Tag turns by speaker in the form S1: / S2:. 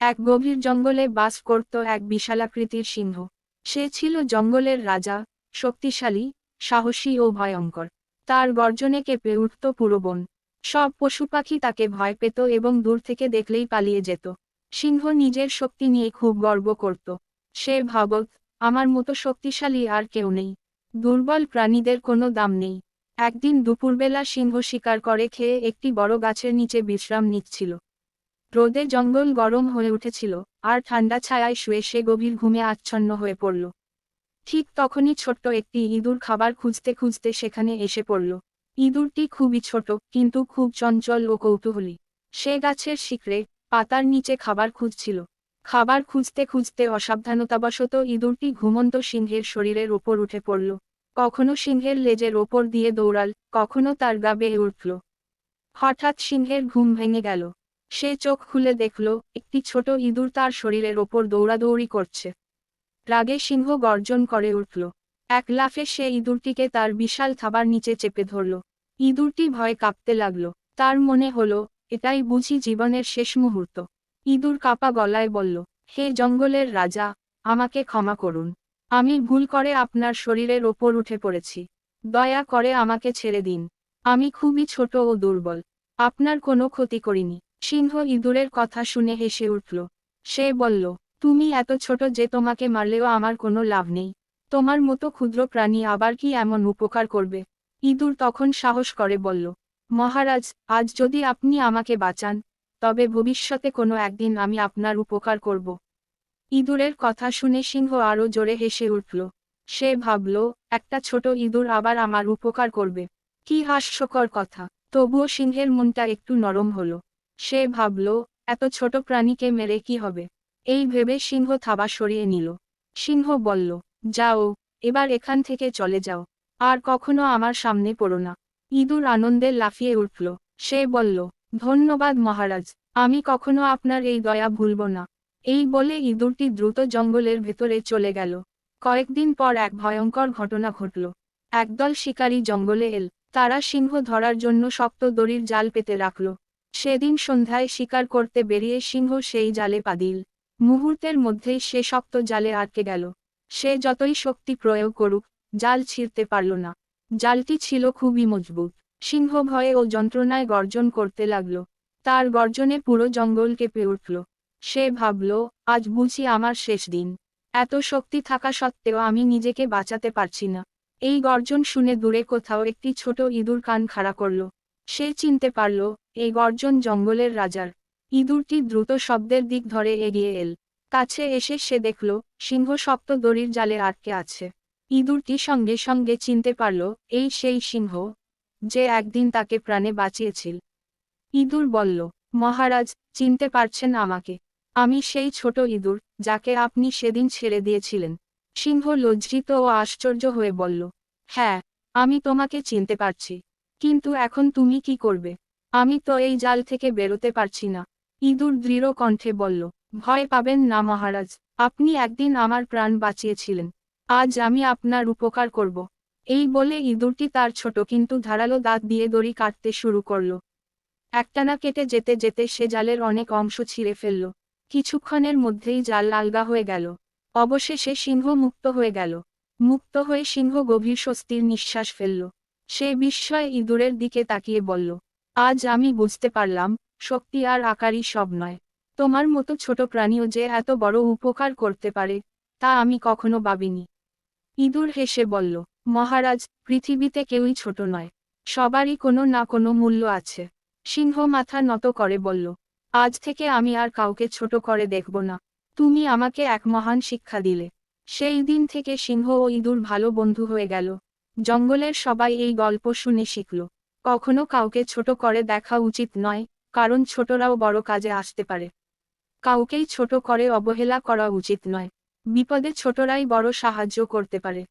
S1: এক গভীর জঙ্গলে বাস করত এক বিশালাকৃতির সিংহ সে ছিল জঙ্গলের রাজা, শক্তিশালী, সাহসী ও ভয়ঙ্কর। তার গর্জনে কেঁপে উঠত পুরো বন। সব পশু পাখি তাকে ভয় পেত এবং দূর থেকে দেখলেই পালিয়ে যেত। সিংহ নিজের শক্তি নিয়ে খুব গর্ব করত। সে ভাবত আমার মতো শক্তিশালী আর কেউ নেই। দুর্বল প্রাণীদের কোনো দাম নেই। একদিন দুপুরবেলা সিংহ শিকার করে খেয়ে একটি বড় গাছের নিচে বিশ্রাম নিচ্ছিল। রোদে জঙ্গল গরম হয়ে উঠেছিল, আর ঠান্ডা ছায়ায় শুয়ে সে গভীর ঘুমে আচ্ছন্ন হয়ে পড়ল। ঠিক তখনই ছোট্ট একটি ইঁদুর খাবার খুঁজতে খুঁজতে সেখানে এসে পড়ল। ইঁদুরটি খুবই ছোট, কিন্তু খুব চঞ্চল ও কৌতূহলী। সে গাছের শিকড়ে পাতার নিচে খাবার খুঁজছিল। খাবার খুঁজতে খুঁজতে অসাবধানতাবশত ইঁদুরটি ঘুমন্ত সিংহের শরীরের ওপর উঠে পড়ল। কখনো সিংহের লেজের ওপর দিয়ে দৌড়াল, কখনো তার গা বেয়ে উঠল। হঠাৎ সিংহের ঘুম ভেঙে গেল। সে চোখ খুলে দেখল, একটি ছোট ইঁদুর তার শরীরের ওপর দৌড়াদৌড়ি করছে। রাগে সিংহ গর্জন করে উঠল। এক লাফে সে ইঁদুরটিকে তার বিশাল থাবার নিচে চেপে ধরল। ইঁদুরটি ভয়ে কাঁপতে লাগল। তার মনে হলো, এটাই বুঝি জীবনের শেষ মুহূর্ত। ইঁদুর কাপা গলায় বলল, হে জঙ্গলের রাজা, আমাকে ক্ষমা করুন। আমি ভুল করে আপনার শরীরের ওপর উঠে পড়েছি। দয়া করে আমাকে ছেড়ে দিন। আমি খুবই ছোট ও দুর্বল। আপনার কোনো ক্ষতি করিনি। সিংহ ইঁদুরের কথা শুনে হেসে উঠল। সে বলল, তুমি এত ছোট যে তোমাকে মারলেও আমার কোনো লাভ নেই। তোমার মতো ক্ষুদ্র প্রাণী আবার কি এমন উপকার করবে? ইঁদুর তখন সাহস করে বলল, মহারাজ, আজ যদি আপনি আমাকে বাঁচান, তবে ভবিষ্যতে কোনো একদিন আমি আপনার উপকার করব। ইঁদুরের কথা শুনে সিংহ আরও জোরে হেসে উঠল। সে ভাবল, একটা ছোট ইঁদুর আবার আমার উপকার করবে। কি হাস্যকর কথা। তবুও সিংহের মনটা একটু নরম হলো। সে ভাবল, এত ছোট প্রাণীকে মেরে কি হবে? এই ভেবে সিংহ থাবা সরিয়ে নিল। সিংহ বলল, যাও, এবার এখান থেকে চলে যাও। আর কখনো আমার সামনে পড়ো না। ইঁদুর আনন্দে লাফিয়ে উঠল। সে বলল, ধন্যবাদ মহারাজ, আমি কখনো আপনার এই দয়া ভুলব না। এই বলে ইঁদুরটি দ্রুত জঙ্গলের ভেতরে চলে গেল। কয়েকদিন পর এক ভয়ঙ্কর ঘটনা ঘটল। একদল শিকারী জঙ্গলে এল। তারা সিংহ ধরার জন্য শক্ত দড়ির জাল পেতে রাখল। সেদিন সন্ধ্যায় শিকার করতে বেরিয়ে সিংহ সেই জালে পা দিল। মুহূর্তের মধ্যেই সে শক্ত জালে আটকে গেল। সে যতই শক্তি প্রয়োগ করুক, জাল ছিঁড়তে পারল না। জালটি ছিল খুবই মজবুত। সিংহ ভয়ে ও যন্ত্রণায় গর্জন করতে লাগল। তার গর্জনে পুরো জঙ্গল কেঁপে উঠল। সে ভাবল, আজ বুঝি আমার শেষ দিন। এত শক্তি থাকা সত্ত্বেও আমি নিজেকে বাঁচাতে পারছি না। এই গর্জন শুনে দূরে কোথাও একটি ছোট ইঁদুর কান খাড়া করল। সে চিনতে পারল, এই গর্জন জঙ্গলের রাজার। ইঁদুরটি দ্রুত শব্দের দিক ধরে এগিয়ে এল। কাছে এসে সে দেখল, সিংহ শক্ত দড়ির জালে আটকে আছে। ইঁদুরটি সঙ্গে সঙ্গে চিনতে পারল, এই সেই সিংহ, যে একদিন তাকে প্রাণে বাঁচিয়েছিল। ইঁদুর বলল, মহারাজ, চিনতে পারছেন আমাকে। আমি সেই ছোট ইঁদুর, যাকে আপনি সেদিন ছেড়ে দিয়েছিলেন। সিংহ লজ্জিত ও আশ্চর্য হয়ে বলল হ্যাঁ আমি তোমাকে চিনতে পারছি। কিন্তু এখন তুমি কি করবে? আমি তো এই জাল থেকে বেরোতে পারছি না। ইঁদুর দৃঢ় কণ্ঠে বলল, ভয় পাবেন না মহারাজ, আপনি একদিন আমার প্রাণ বাঁচিয়েছিলেন। আজ আমি আপনার উপকার করব। এই বলে ইঁদুরটি তার ছোট কিন্তু ধারালো দাঁত দিয়ে দড়ি কাটতে শুরু করল। একটানা কেটে যেতে যেতে সে জালের অনেক অংশ ছিঁড়ে ফেলল। কিছুক্ষণের মধ্যেই জাল আলগা হয়ে গেল। অবশেষে সিংহ মুক্ত হয়ে গেল। মুক্ত হয়ে সিংহ গভীর স্বস্তির নিঃশ্বাস ফেলল। সে বিস্ময় ইঁদুরের দিকে তাকিয়ে বলল, আজ আমি বুঝতে পারলাম, শক্তি আর আকারই সব নয়। তোমার মতো ছোট প্রাণীও যে এত বড় উপকার করতে পারে, তা আমি কখনো ভাবিনি ইঁদুর হেসে বলল, মহারাজ, পৃথিবীতে কেউই ছোট নয়। সবারই কোনো না কোনো মূল্য আছে সিংহ মাথা নত করে বলল, আজ থেকে আমি আর কাউকে ছোট করে দেখব না। তুমি আমাকে এক মহান শিক্ষা দিলে। সেই দিন থেকে সিংহ ও ইঁদুর ভালো বন্ধু হয়ে গেল। জঙ্গলের সবাই এই গল্প শুনে শিখল। কখনো কাউকে ছোট করে দেখা উচিত নয়, কারণ ছোটরাও বড় কাজে আসতে পারে। কাউকেই ছোট করে অবহেলা করা উচিত নয়। বিপদে ছোটরাই বড় সাহায্য করতে পারে।